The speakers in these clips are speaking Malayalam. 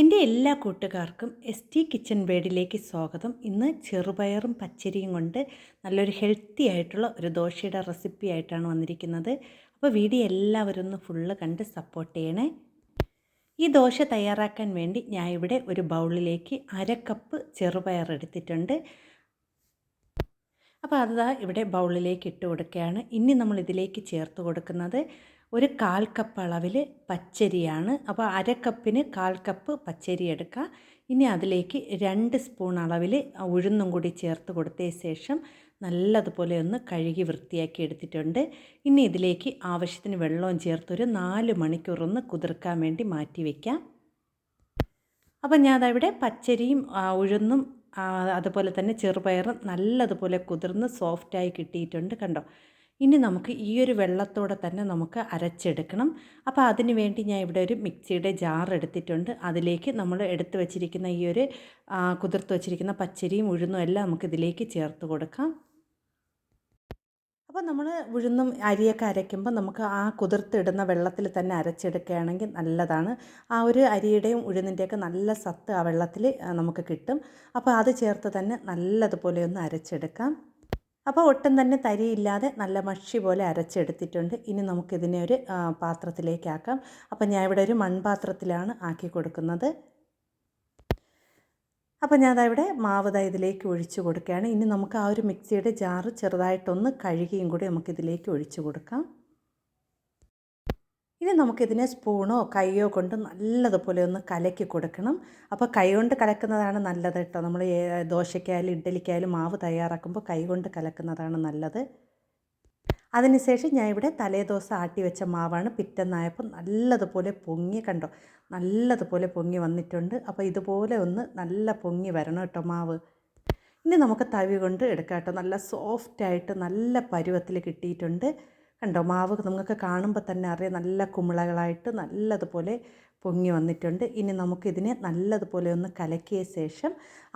എന്റെ എല്ലാ കൂട്ടുകാർക്കും എസ് ടി കിച്ചൺ വേഡിലേക്ക് സ്വാഗതം. ഇന്ന് ചെറുപയറും പച്ചരിയും കൊണ്ട് നല്ലൊരു ഹെൽത്തി ആയിട്ടുള്ള ഒരു ദോശയുടെ റെസിപ്പി ആയിട്ടാണ് വന്നിരിക്കുന്നത്. അപ്പോൾ വീഡിയോ എല്ലാവരും ഒന്ന് ഫുള്ള് കണ്ട് സപ്പോർട്ട് ചെയ്യണേ. ഈ ദോശ തയ്യാറാക്കാൻ വേണ്ടി ഞാൻ ഇവിടെ ഒരു ബൗളിലേക്ക് അര കപ്പ് ചെറുപയർ എടുത്തിട്ടുണ്ട്. അപ്പോൾ അതാ ഇവിടെ ബൗളിലേക്ക് ഇട്ട് കൊടുക്കുകയാണ്. ഇനി നമ്മൾ ഇതിലേക്ക് ചേർത്ത് കൊടുക്കുന്നത് ഒരു കാൽ കപ്പ് അളവിൽ പച്ചരിയാണ്. അപ്പോൾ അര കപ്പിന് കാൽ കപ്പ് പച്ചരി എടുക്കുക ഇനി അതിലേക്ക് രണ്ട് സ്പൂൺ അളവിൽ ഉഴുന്നും കൂടി ചേർത്ത് കൊടുത്ത ശേഷം നല്ലതുപോലെ ഒന്ന് കഴുകി വൃത്തിയാക്കി എടുത്തിട്ടുണ്ട്. ഇനി ഇതിലേക്ക് ആവശ്യത്തിന് വെള്ളവും ചേർത്തൊരു നാല് മണിക്കൂറൊന്ന് കുതിർക്കാൻ വേണ്ടി മാറ്റി വയ്ക്കാം അപ്പോൾ ഞാൻ അതവിടെ പച്ചരിയും ഉഴുന്നും അതുപോലെ തന്നെ ചെറുപയറും നല്ലതുപോലെ കുതിർന്ന് സോഫ്റ്റായി കിട്ടിയിട്ടുണ്ട് കണ്ടോ? ഇനി നമുക്ക് ഈ ഒരു വെള്ളത്തോടെ തന്നെ നമുക്ക് അരച്ചെടുക്കണം. അപ്പോൾ അതിന് വേണ്ടി ഞാൻ ഇവിടെ ഒരു മിക്സിയുടെ ജാർ എടുത്തിട്ടുണ്ട്. അതിലേക്ക് നമ്മൾ എടുത്തു വച്ചിരിക്കുന്ന ഈ ഒരു കുതിർത്ത് വച്ചിരിക്കുന്ന പച്ചരിയും ഉഴുന്നും എല്ലാം നമുക്ക് ഇതിലേക്ക് ചേർത്ത് കൊടുക്കാം. അപ്പോൾ നമ്മൾ ഉഴുന്നും അരിയൊക്കെ അരയ്ക്കുമ്പോൾ നമുക്ക് ആ കുതിർത്തിടുന്ന വെള്ളത്തിൽ തന്നെ അരച്ചെടുക്കുകയാണെങ്കിൽ നല്ലതാണ്. ആ ഒരു അരിയുടെയും ഉഴുന്നിന്റെയൊക്കെ നല്ല സത്ത് ആ വെള്ളത്തിൽ നമുക്ക് കിട്ടും. അപ്പോൾ അത് ചേർത്ത് തന്നെ നല്ലതുപോലെ ഒന്ന് അരച്ചെടുക്കാം. അപ്പോൾ ഒട്ടും തന്നെ തരിയില്ലാതെ നല്ല മഷി പോലെ അരച്ചെടുത്തിട്ടുണ്ട്. ഇനി നമുക്കിതിനെ ഒരു പാത്രത്തിലേക്കാക്കാം. അപ്പോൾ ഞാൻ ഇവിടെ ഒരു മൺപാത്രത്തിലാണ് ആക്കി കൊടുക്കുന്നത്. അപ്പോൾ ഞാൻ ഇവിടെ മാവ് ദാ ഇതിലേക്ക് ഒഴിച്ച് കൊടുക്കുകയാണ്. ഇനി നമുക്ക് ആ ഒരു മിക്സിയുടെ ജാറ് ചെറുതായിട്ടൊന്ന് കഴുകിയും കൂടി നമുക്കിതിലേക്ക് ഒഴിച്ചു കൊടുക്കാം. ഇനി നമുക്കിതിനെ സ്പൂണോ കൈയോ കൊണ്ട് നല്ലതുപോലെ ഒന്ന് കലക്കി കൊടുക്കണം. അപ്പോൾ കൈ കൊണ്ട് കലക്കുന്നതാണ് നല്ലത് കേട്ടോ. നമ്മൾ ദോശയ്ക്കായാലും ഇഡ്ഡലിക്കായാലും മാവ് തയ്യാറാക്കുമ്പോൾ കൈ കൊണ്ട് കലക്കുന്നതാണ് നല്ലത്. അതിനുശേഷം ഞാൻ ഇവിടെ തലേദിവസം ആട്ടി വെച്ച മാവാണ് പിറ്റന്നായപ്പോൾ നല്ലതുപോലെ പൊങ്ങി കണ്ടോ? നല്ലതുപോലെ പൊങ്ങി വന്നിട്ടുണ്ട്. അപ്പോൾ ഇതുപോലെ ഒന്ന് നല്ല പൊങ്ങി വരണം കേട്ടോ മാവ്. ഇനി നമുക്ക് തവി കൊണ്ട് എടുക്കാം കേട്ടോ. നല്ല സോഫ്റ്റായിട്ട് നല്ല പരുവത്തിൽ കിട്ടിയിട്ടുണ്ട്. കണ്ടോ? മാവ് നിങ്ങൾക്ക് കാണുമ്പോൾ തന്നെ അറിയാം നല്ല കുമിളകളായിട്ട് നല്ലതുപോലെ പൊങ്ങി വന്നിട്ടുണ്ട്. ഇനി നമുക്കിതിനെ നല്ലതുപോലെ ഒന്ന് കലക്കിയ ശേഷം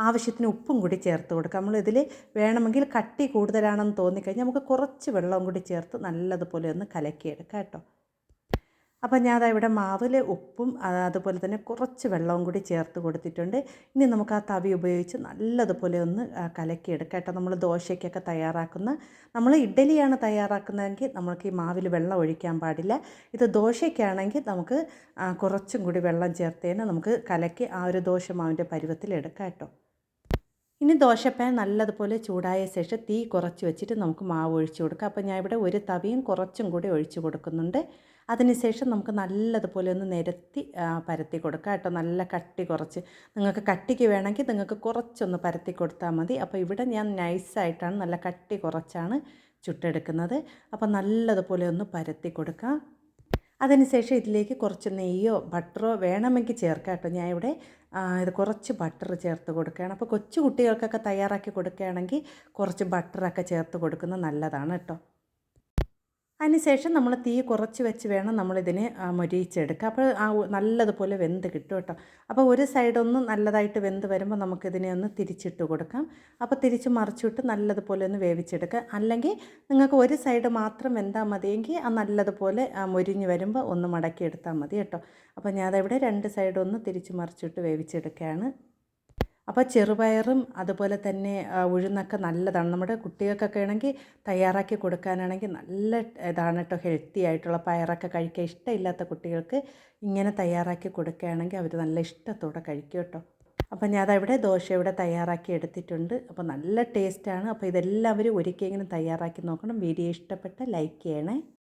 ആവശ്യത്തിന് ഉപ്പും കൂടി ചേർത്ത് കൊടുക്കാം. നമ്മളിതിൽ വേണമെങ്കിൽ കട്ടി കൂടുതലാണെന്ന് തോന്നിക്കഴിഞ്ഞാൽ നമുക്ക് കുറച്ച് വെള്ളവും കൂടി ചേർത്ത് നല്ലതുപോലെ ഒന്ന് കലക്കിയെടുക്കാം കേട്ടോ. അപ്പോൾ ഞാൻ ഇവിടെ മാവിൽ ഉപ്പും അതുപോലെ തന്നെ കുറച്ച് വെള്ളവും കൂടി ചേർത്ത് കൊടുത്തിട്ടുണ്ട്. ഇനി നമുക്ക് ആ തവി ഉപയോഗിച്ച് നല്ലതുപോലെ ഒന്ന് കലക്കിയെടുക്കാം കേട്ടോ. നമ്മൾ ദോശയ്ക്കൊക്കെ തയ്യാറാക്കുന്ന നമ്മൾ ഇഡ്ഡലിയാണ് തയ്യാറാക്കുന്നതെങ്കിൽ നമുക്ക് ഈ മാവിൽ വെള്ളം ഒഴിക്കാൻ പാടില്ല. ഇത് ദോശയ്ക്കാണെങ്കിൽ നമുക്ക് കുറച്ചും കൂടി വെള്ളം ചേർത്ത് നമുക്ക് കലക്കി ആ ഒരു ദോശ മാവിന്റെ പരുവത്തിൽ എടുക്കാം കേട്ടോ. ഇനി ദോശപ്പാൻ നല്ലതുപോലെ ചൂടായ ശേഷം തീ കുറച്ച് വെച്ചിട്ട് നമുക്ക് മാവ് ഒഴിച്ചു കൊടുക്കാം. അപ്പോൾ ഞാൻ ഇവിടെ ഒരു തവിയും കുറച്ചും കൂടി ഒഴിച്ചു കൊടുക്കുന്നുണ്ട്. അതിനുശേഷം നമുക്ക് നല്ലതുപോലെ ഒന്ന് നിരത്തി പരത്തി കൊടുക്കാം കേട്ടോ. നല്ല കട്ടി കുറച്ച്. നിങ്ങൾക്ക് കട്ടിക്ക് വേണമെങ്കിൽ നിങ്ങൾക്ക് കുറച്ചൊന്ന് പരത്തി കൊടുത്താൽ മതി. അപ്പോൾ ഇവിടെ ഞാൻ നൈസായിട്ടാണ് നല്ല കട്ടി കുറച്ചാണ് ചുട്ടെടുക്കുന്നത്. അപ്പോൾ നല്ലതുപോലെ ഒന്ന് പരത്തി കൊടുക്കാം. അതിനുശേഷം ഇതിലേക്ക് കുറച്ച് നെയ്യോ ബട്ടറോ വേണമെങ്കിൽ ചേർക്കാം കേട്ടോ. ഞാൻ ഇവിടെ ഇത് കുറച്ച് ബട്ടർ ചേർത്ത് കൊടുക്കുകയാണ്. അപ്പോൾ കൊച്ചു കുട്ടികൾക്കൊക്കെ തയ്യാറാക്കി കൊടുക്കുകയാണെങ്കിൽ കുറച്ച് ബട്ടറൊക്കെ ചേർത്ത് കൊടുക്കുന്നത് നല്ലതാണ് കേട്ടോ. അതിനുശേഷം നമ്മൾ തീ കുറച്ച് വെച്ച് വേണം നമ്മളിതിനെ മൊരിയിച്ചെടുക്കുക അപ്പോൾ ആ നല്ലതുപോലെ വെന്ത് കിട്ടും കേട്ടോ. അപ്പോൾ ഒരു സൈഡൊന്ന് നല്ലതായിട്ട് വെന്ത് വരുമ്പോൾ നമുക്കിതിനെ ഒന്ന് തിരിച്ചിട്ട് കൊടുക്കാം. അപ്പോൾ തിരിച്ച് മറിച്ചിട്ട് നല്ലതുപോലെ ഒന്ന് വേവിച്ചെടുക്കുക. അല്ലെങ്കിൽ നിങ്ങൾക്ക് ഒരു സൈഡ് മാത്രം വെന്താൽ മതിയെങ്കിൽ ആ നല്ലതുപോലെ മൊരിഞ്ഞ് വരുമ്പോൾ ഒന്ന് മടക്കി എടുത്താൽ മതി കേട്ടോ. അപ്പോൾ ഞാനതിവിടെ രണ്ട് സൈഡൊന്ന് തിരിച്ച് മറിച്ചിട്ട് വേവിച്ചെടുക്കുകയാണ്. അപ്പോൾ ചെറുപയറും അതുപോലെ തന്നെ ഉഴുന്നൊക്കെ നല്ലതാണ്. നമ്മുടെ കുട്ടികൾക്കൊക്കെ ആണെങ്കിൽ തയ്യാറാക്കി കൊടുക്കാനാണെങ്കിൽ നല്ല ഇതാണ് കേട്ടോ ഹെൽത്തി ആയിട്ടുള്ള പയറൊക്കെ കഴിക്കാൻ ഇഷ്ടമില്ലാത്ത കുട്ടികൾക്ക് ഇങ്ങനെ തയ്യാറാക്കി കൊടുക്കുകയാണെങ്കിൽ അവർ നല്ല ഇഷ്ടത്തോടെ കഴിക്കും കേട്ടോ. അപ്പം ഞാൻ അതവിടെ ദോശ ഇവിടെ തയ്യാറാക്കി എടുത്തിട്ടുണ്ട്. അപ്പോൾ നല്ല ടേസ്റ്റാണ്. അപ്പോൾ ഇതെല്ലാവരും ഒരിക്കലെങ്കിലും തയ്യാറാക്കി നോക്കണം. വീഡിയോ ഇഷ്ടപ്പെട്ട ലൈക്ക് ചെയ്യണേ.